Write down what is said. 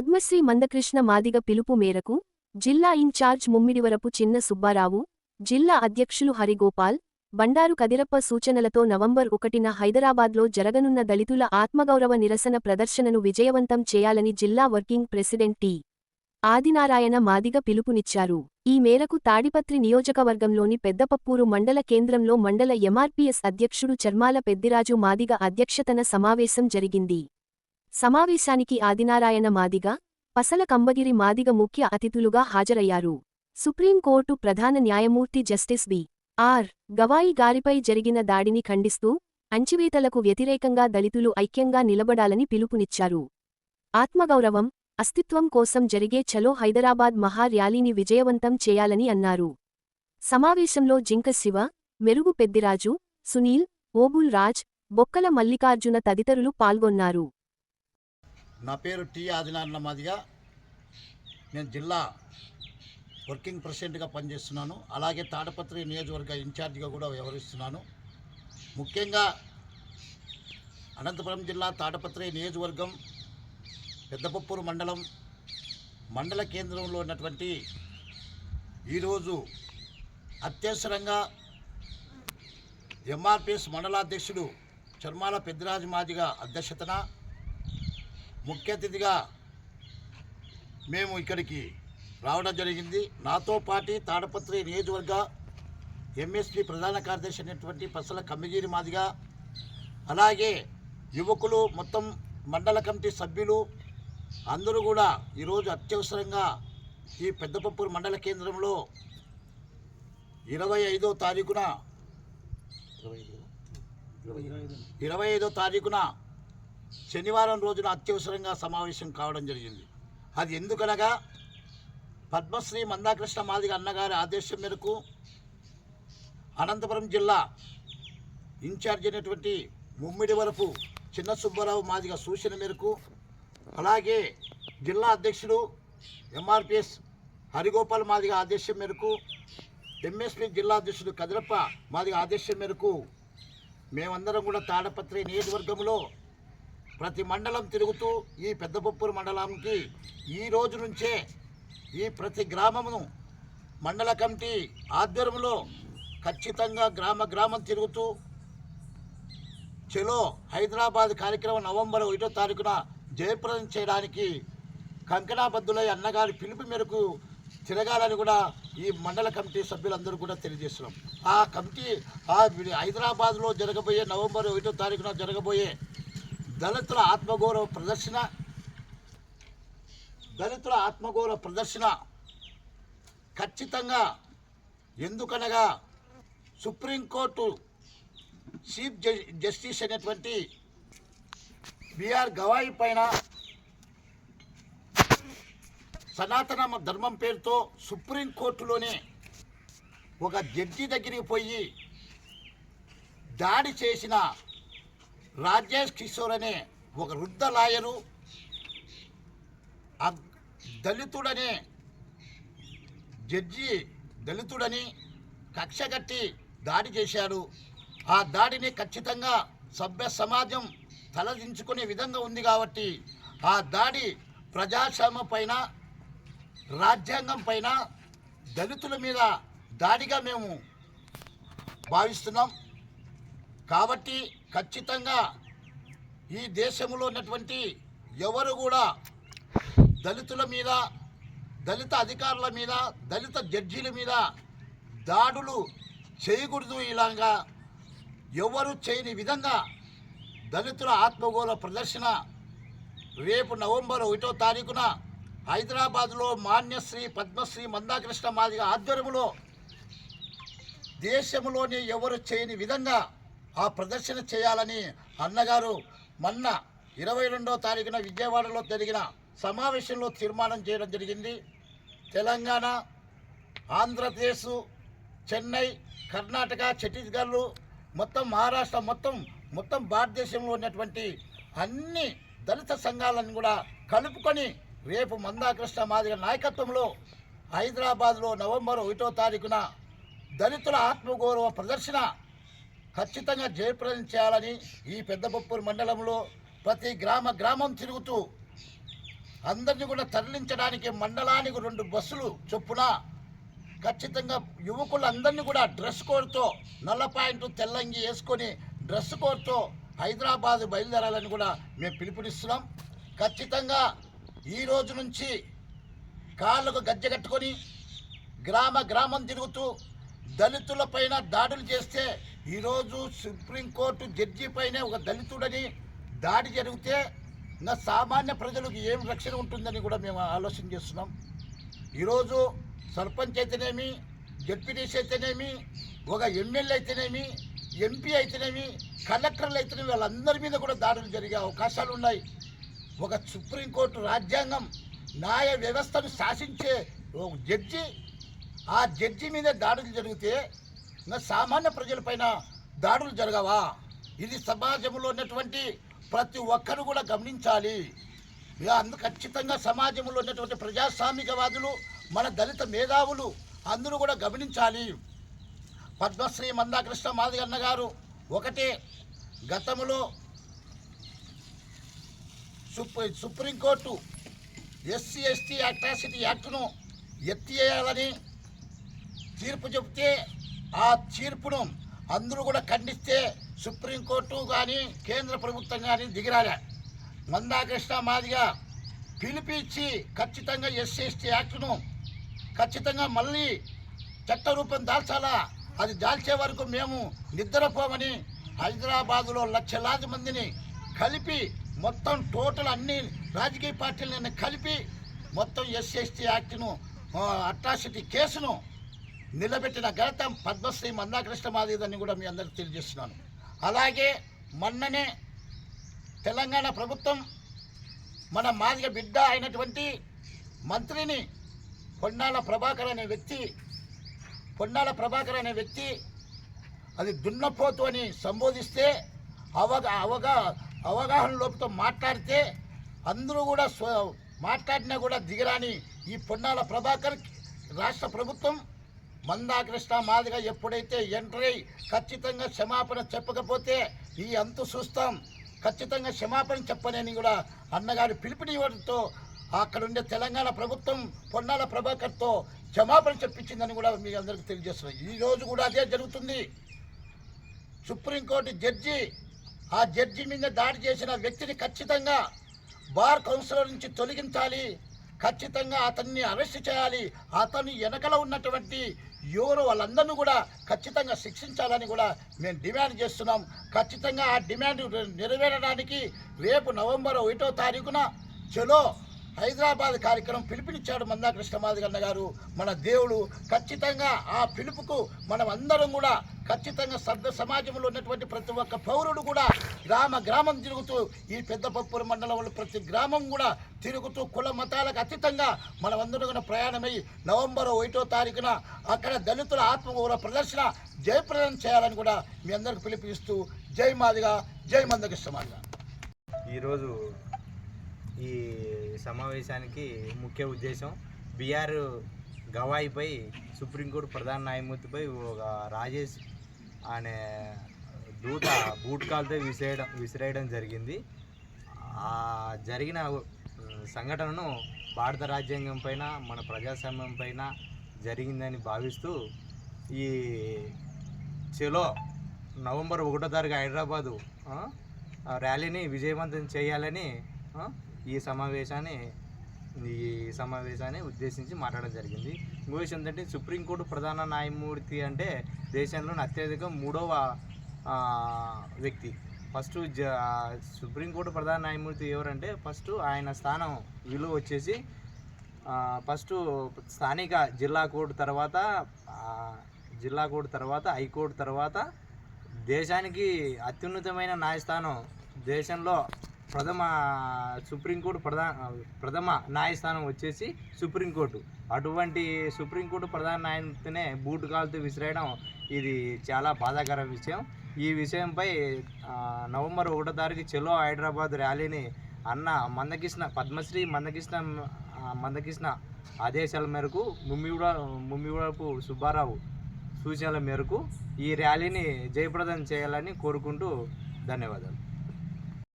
పద్మశ్రీ మందకృష్ణ మాదిగ పిలుపు మేరకు జిల్లా ఇన్ఛార్జ్ ముమ్మిడివరపు చిన్న సుబ్బారావు జిల్లా అధ్యక్షులు హరిగోపాల్ బండారు కదిరప్ప సూచనలతో నవంబర్ ఒకటిన హైదరాబాద్లో జరగనున్న దళితుల ఆత్మగౌరవ నిరసన ప్రదర్శనను విజయవంతం చేయాలని జిల్లా working president T. Adinarayana Madiga పిలుపునిచ్చారు. ఈ మేరకు తాడిపత్రి నియోజకవర్గంలోని పెద్దపప్పూరు మండల కేంద్రంలో మండల ఎంఆర్పీఎస్ అధ్యక్షుడు చర్మాల పెద్దిరాజు మాదిగ అధ్యక్షతన సమావేశం జరిగింది. సమావేశానికి ఆదినారాయణ మాదిగ పసల కంబగిరి మాదిగ ముఖ్య అతిథులుగా హాజరయ్యారు. సుప్రీంకోర్టు ప్రధాన న్యాయమూర్తి జస్టిస్ బి. ఆర్. గవాయి గారిపై జరిగిన దాడిని ఖండిస్తూ అంచివేతలకు వ్యతిరేకంగా దళితులు ఐక్యంగా నిలబడాలని పిలుపునిచ్చారు. ఆత్మగౌరవం అస్తిత్వం కోసం జరిగే చలో హైదరాబాద్ మహా ర్యాలీని విజయవంతం చేయాలని అన్నారు. సమావేశంలో జింక శివ మెరుగు పెద్దిరాజు సునీల్ ఓబుల్ రాజ్ బొక్కల మల్లికార్జున తదితరులు పాల్గొన్నారు. నా పేరు టి ఆదినారాయణ మాదిగా. నేను జిల్లా వర్కింగ్ ప్రెసిడెంట్గా పనిచేస్తున్నాను. అలాగే తాడపత్రి నియోజకవర్గ ఇన్ఛార్జిగా కూడా వ్యవహరిస్తున్నాను. ముఖ్యంగా అనంతపురం జిల్లా తాడపత్రి నియోజకవర్గం పెద్దపప్పూరు మండలం మండల కేంద్రంలో ఉన్నటువంటి ఈరోజు అత్యవసరంగా ఎంఆర్పిఎస్ మండలాధ్యక్షుడు చర్మాల పెద్దిరాజు మాదిగా అధ్యక్షతన ముఖ్య అతిథిగా మేము ఇక్కడికి రావడం జరిగింది. నాతో పాటి తాడపత్రి నియోజకవర్గ ఎంఎస్పీ ప్రధాన కార్యదర్శి అయినటువంటి పసల కమ్మిగిరి మాదిగా అలాగే యువకులు మొత్తం మండల కమిటీ సభ్యులు అందరూ కూడా ఈరోజు అత్యవసరంగా ఈ పెద్దపప్పూరు మండల కేంద్రంలో ఇరవై ఐదో తారీఖున ఇరవై ఐదో? తారీఖున శనివారం రోజున అత్యవసరంగా సమావేశం కావడం జరిగింది. అది ఎందుకనగా పద్మశ్రీ మందాకృష్ణ మాదిగ అన్నగారి ఆదేశం మేరకు అనంతపురం జిల్లా ఇన్ఛార్జ్ అయినటువంటి ముమ్మిడి వరపు చిన్న సుబ్బారావు మాదిగ సూచన మేరకు అలాగే జిల్లా అధ్యక్షుడు ఎంఆర్పిఎస్ హరిగోపాల్ మాదిగ ఆదేశం మేరకు ఎంఎస్పి జిల్లా అధ్యక్షుడు కదిరప్ప మాదిగ ఆదేశం మేరకు మేమందరం కూడా తాడపత్రి నియోజకవర్గంలో ప్రతి మండలం తిరుగుతూ ఈ పెద్దపప్పూరు మండలానికి ఈ రోజు నుంచే ఈ ప్రతి గ్రామమును మండల కమిటీ ఆధ్వర్యంలో ఖచ్చితంగా గ్రామ గ్రామం తిరుగుతూ చలో హైదరాబాద్ కార్యక్రమం నవంబర్ ఒకటో తారీఖున జయప్రదం చేయడానికి కంకణాబద్దులై అన్నగారి పిలుపు మేరకు తిరగాలని కూడా ఈ మండల కమిటీ సభ్యులందరూ కూడా తెలియజేస్తున్నాం. ఆ కమిటీ ఆ హైదరాబాద్లో జరగబోయే నవంబర్ ఒకటో తారీఖున జరగబోయే దళితుల ఆత్మగౌరవ ప్రదర్శన దళితుల ఆత్మగౌరవ ప్రదర్శన ఖచ్చితంగా ఎందుకనగా సుప్రీంకోర్టు చీఫ్ జస్టిస్ అయినటువంటి బిఆర్ గవాయి పైన సనాతన ధర్మం పేరుతో సుప్రీంకోర్టులోనే ఒక జడ్జి దగ్గరికి పోయి దాడి చేసిన రాజేష్ కిషోర్ అనే ఒక వృద్ధ లాయరు ఆ దళితుడనే జడ్జి దళితుడని కక్షగట్టి దాడి చేశాడు. ఆ దాడిని ఖచ్చితంగా సభ్య సమాజం తలదించుకునే విధంగా ఉంది కాబట్టి ఆ దాడి ప్రజాస్వామ్యం పైన రాజ్యాంగం పైన దళితుల మీద దాడిగా మేము భావిస్తున్నాం. కాబట్టి ఖచ్చితంగా ఈ దేశంలో ఉన్నటువంటి ఎవరు కూడా దళితుల మీద దళిత అధికారుల మీద దళిత జడ్జీల మీద దాడులు చేయకూడదు ఇలాగా. ఎవరు చేయని విధంగా దళితుల ఆత్మగౌరవ ప్రదర్శన రేపు నవంబర్ ఒకటో తారీఖున హైదరాబాద్లో మాన్యశ్రీ పద్మశ్రీ మందాకృష్ణ మాదిగ ఆధ్వర్యంలో దేశంలోని ఎవరు చేయని విధంగా ఆ ప్రదర్శన చేయాలని అన్నగారు మొన్న ఇరవై రెండో తారీఖున విజయవాడలో జరిగిన సమావేశంలో తీర్మానం చేయడం జరిగింది. తెలంగాణ ఆంధ్రప్రదేశ్ చెన్నై కర్ణాటక ఛత్తీస్గఢ్ మొత్తం మహారాష్ట్ర మొత్తం మొత్తం భారతదేశంలో ఉన్నటువంటి అన్ని దళిత సంఘాలను కూడా కలుపుకొని రేపు మందాకృష్ణ మాదిరి నాయకత్వంలో హైదరాబాద్లో నవంబర్ ఒకటో తారీఖున దళితుల ఆత్మగౌరవ ప్రదర్శన ఖచ్చితంగా జయప్రదం చేయాలని ఈ పెద్దపప్పూరు మండలంలో ప్రతి గ్రామ గ్రామం తిరుగుతూ అందరినీ కూడా తరలించడానికి మండలానికి రెండు బస్సులు చొప్పున ఖచ్చితంగా యువకులందరినీ కూడా డ్రెస్ కోడ్తో నల్ల పాయింట్ తెల్లంగి వేసుకొని డ్రెస్ కోడ్తో హైదరాబాద్ బయలుదేరాలని కూడా మేము పిలుపునిస్తున్నాం. ఖచ్చితంగా ఈ రోజు నుంచి కాళ్ళకు గజ్జె కట్టుకొని గ్రామ గ్రామం తిరుగుతూ దళితులపైన దాడులు చేస్తే ఈరోజు సుప్రీంకోర్టు జడ్జి పైనే ఒక దళితుడని దాడి జరిగితే నా సామాన్య ప్రజలకు ఏం రక్షణ ఉంటుందని కూడా మేము ఆలోచన చేస్తున్నాం. ఈరోజు సర్పంచ్ అయితేనేమి జడ్పీటీసీ అయితేనేమి ఒక ఎమ్మెల్యే అయితేనేమి ఎంపీ అయితేనేమి కలెక్టర్లు అయితేనేమి వాళ్ళందరి మీద కూడా దాడులు జరిగే అవకాశాలు ఉన్నాయి. ఒక సుప్రీంకోర్టు రాజ్యాంగం న్యాయ వ్యవస్థను శాసించే ఒక జడ్జి ఆ జడ్జి మీద దాడులు జరిగితే ఇంకా సామాన్య ప్రజలపైన దాడులు జరగవా? ఇది సమాజంలో ఉన్నటువంటి ప్రతి ఒక్కరు కూడా గమనించాలి. అందు ఖచ్చితంగా సమాజంలో ఉన్నటువంటి ప్రజాస్వామికవాదులు మన దళిత మేధావులు అందరూ కూడా గమనించాలి. పద్మశ్రీ మందాకృష్ణ మాదిగన్న గారు ఒకటే గతంలో supreme supreme court SC ST atrocity యాక్ట్ను ఎత్తివేయాలని తీర్పు చెబితే ఆ తీర్పును అందరూ కూడా ఖండిస్తే సుప్రీంకోర్టు కానీ కేంద్ర ప్రభుత్వం కానీ దిగిరాలే. మందాకృష్ణ మాదిగా పిలిపించి ఖచ్చితంగా ఎస్సీ ఎస్టీ యాక్ట్ను ఖచ్చితంగా మళ్ళీ చట్టరూపం దాల్చాలా? అది దాల్చే వరకు మేము నిద్రపోమని హైదరాబాదులో లక్షలాది మందిని కలిపి మొత్తం టోటల్ అన్ని రాజకీయ పార్టీలను కలిపి మొత్తం ఎస్సీ ఎస్టీ యాక్ట్ను అట్రాసిటీ కేసును నిలబెట్టిన ఘనత పద్మశ్రీ మందాకృష్ణ మాదిదని కూడా మీ అందరికి తెలియజేస్తున్నాను. అలాగే మొన్ననే తెలంగాణ ప్రభుత్వం మన మాదిగ బిడ్డ అయినటువంటి మంత్రిని పొన్నాల ప్రభాకర్ అనే వ్యక్తి పొన్నాల ప్రభాకర్ అనే వ్యక్తి అది దున్నపోతు అని సంబోధిస్తే అవగా అవగా అవగాహన లోపుతో మాట్లాడితే అందరూ కూడా మాట్లాడినా కూడా దిగరాని ఈ పొన్నాల ప్రభాకర్ రాష్ట్ర ప్రభుత్వం మందాకృష్ణ మాదిగా ఎప్పుడైతే ఎంటర్ అయ్యి ఖచ్చితంగా క్షమాపణ చెప్పకపోతే ఈ అంతు చూస్తాం ఖచ్చితంగా క్షమాపణ చెప్పనని కూడా అన్నగారి పిలుపునివ్వడంతో అక్కడ ఉండే తెలంగాణ ప్రభుత్వం పొన్నాల ప్రభాకర్తో క్షమాపణ చెప్పించిందని కూడా మీ అందరికీ తెలియజేస్తున్నాం. ఈ రోజు కూడా అదే జరుగుతుంది. సుప్రీంకోర్టు జడ్జి ఆ జడ్జి మీద దాడి చేసిన వ్యక్తిని ఖచ్చితంగా బార్ కౌన్సిలర్ నుంచి తొలగించాలి. ఖచ్చితంగా అతన్ని అరెస్ట్ చేయాలి. అతని వెనకల ఉన్నటువంటి ఎవరు వాళ్ళందరినీ కూడా ఖచ్చితంగా శిక్షించాలని కూడా మేము డిమాండ్ చేస్తున్నాం. ఖచ్చితంగా ఆ డిమాండ్ నెరవేరడానికి రేపు నవంబర్ ఒకటో తారీఖున చలో హైదరాబాద్ కార్యక్రమం పిలుపునిచ్చాడు మందా మాదిగన్న గారు. మన దేవుడు ఖచ్చితంగా ఆ పిలుపుకు మనం అందరం కూడా ఖచ్చితంగా సభ్య సమాజంలో ఉన్నటువంటి ప్రతి ఒక్క పౌరుడు కూడా గ్రామ గ్రామం తిరుగుతూ ఈ పెద్దపప్పూరు మండలంలో ప్రతి గ్రామం కూడా తిరుగుతూ కుల మతాలకు అతీతంగా మనమందరం కూడా ప్రయాణమై నవంబర్ ఒకటో తారీఖున అక్కడ దళితుల ఆత్మగౌరవ ప్రదర్శన జయప్రదం చేయాలని కూడా మీ అందరికి పిలిపిస్తూ జై మాదిగా జై మందకృష్ణ మాదిగా. ఈరోజు ఈ సమావేశానికి ముఖ్య ఉద్దేశం బీఆర్ గవాయిపై సుప్రీంకోర్టు ప్రధాన న్యాయమూర్తిపై ఒక రాజేష్ అనే దూత బూట్ కాల్తో విసిరేయడం విసిరేయడం జరిగింది. ఆ జరిగిన సంఘటనను భారత రాజ్యాంగం పైన మన ప్రజాస్వామ్యం పైన జరిగిందని భావిస్తూ ఈ చెలో నవంబర్ ఒకటో తారీఖు హైదరాబాదు ర్యాలీని విజయవంతం చేయాలని ఈ సమావేశాన్ని ఈ సమావేశాన్ని ఉద్దేశించి మాట్లాడడం జరిగింది. ఇంకో విషయం ఏంటంటే సుప్రీంకోర్టు ప్రధాన న్యాయమూర్తి అంటే దేశంలోని అత్యధిక మూడవ వ్యక్తి. ఫస్ట్ జ సుప్రీంకోర్టు ప్రధాన న్యాయమూర్తి ఎవరంటే ఫస్ట్ ఆయన స్థానం విలువ వచ్చేసి ఫస్ట్ స్థానిక జిల్లా కోర్టు తర్వాత జిల్లా కోర్టు తర్వాత హైకోర్టు తర్వాత దేశానికి అత్యున్నతమైన న్యాయస్థానం దేశంలో ప్రథమ సుప్రీంకోర్టు ప్రధాన ప్రథమ న్యాయస్థానం వచ్చేసి సుప్రీంకోర్టు. అటువంటి సుప్రీంకోర్టు ప్రధాన న్యాయమూర్తినే బూటు కాలుతో విసిరేయడం ఇది చాలా బాధాకర విషయం. ఈ విషయంపై నవంబర్ ఒకటో తారీఖు చెలో హైదరాబాద్ ర్యాలీని అన్న మందకృష్ణ పద్మశ్రీ మందకృష్ణ మందకృష్ణ ఆదేశాల మేరకు ముమ్మిగూడ ముమ్మిగూడపు సుబ్బారావు సూచనల మేరకు ఈ ర్యాలీని జయప్రదం చేయాలని కోరుకుంటూ ధన్యవాదాలు.